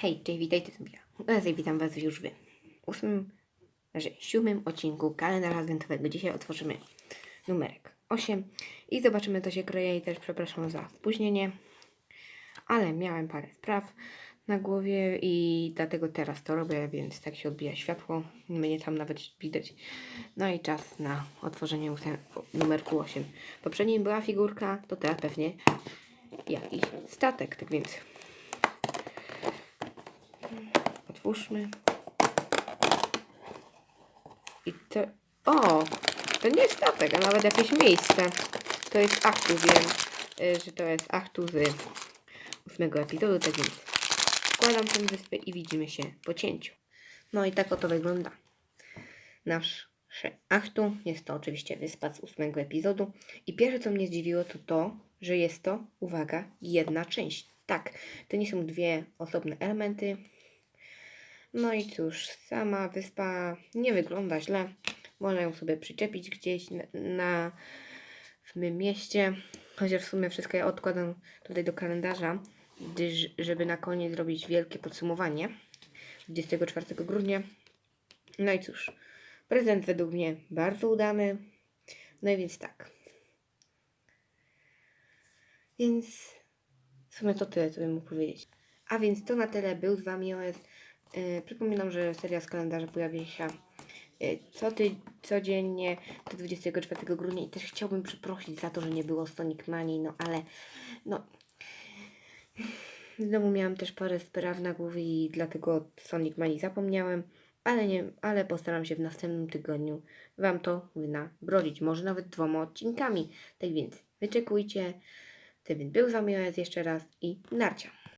Hej, cześć, witajcie. Oraz ja witam Was już w ósmym, znaczy siódmym odcinku kalendarza adwentowego. Dzisiaj otworzymy numerek 8 i zobaczymy co się kryje i też przepraszam za spóźnienie, ale miałem parę spraw na głowie i dlatego teraz to robię, więc tak się odbija światło. Mnie tam nawet widać. No i czas na otworzenie numerku 8. Poprzednim była figurka, to teraz pewnie jakiś statek, tak więc Otwórzmy. I to... O! To nie jest statek, a nawet jakieś miejsce. To jest aktu, wiem, y, że to jest aktu z ósmego epizodu, tak więc wkładam tę wyspę i widzimy się po cięciu. No i tak oto wygląda nasz aktu. Jest to oczywiście wyspa z ósmego epizodu. I pierwsze, co mnie zdziwiło, to to, że jest to, uwaga, jedna część. Tak, to nie są dwie osobne elementy, no i cóż, sama wyspa nie wygląda źle. Można ją sobie przyczepić gdzieś na, na w mym mieście. Chociaż w sumie wszystko ja odkładam tutaj do kalendarza, gdyż, żeby na koniec zrobić wielkie podsumowanie 24 grudnia. No i cóż, prezent według mnie bardzo udany. No i więc tak. Więc w sumie to tyle, co bym mógł powiedzieć. A więc to na tyle. Był z Wami OS. Yy, przypominam, że seria z kalendarza pojawi się yy, co ty, codziennie do 24 grudnia i też chciałbym przeprosić za to, że nie było Sonic Manii, no ale no domu miałam też parę spraw na głowie i dlatego Sonic Manii zapomniałem, ale nie, ale postaram się w następnym tygodniu Wam to wynabrodzić, może nawet dwoma odcinkami, tak więc wyczekujcie. Ten był z Wami OS jeszcze raz i narcia.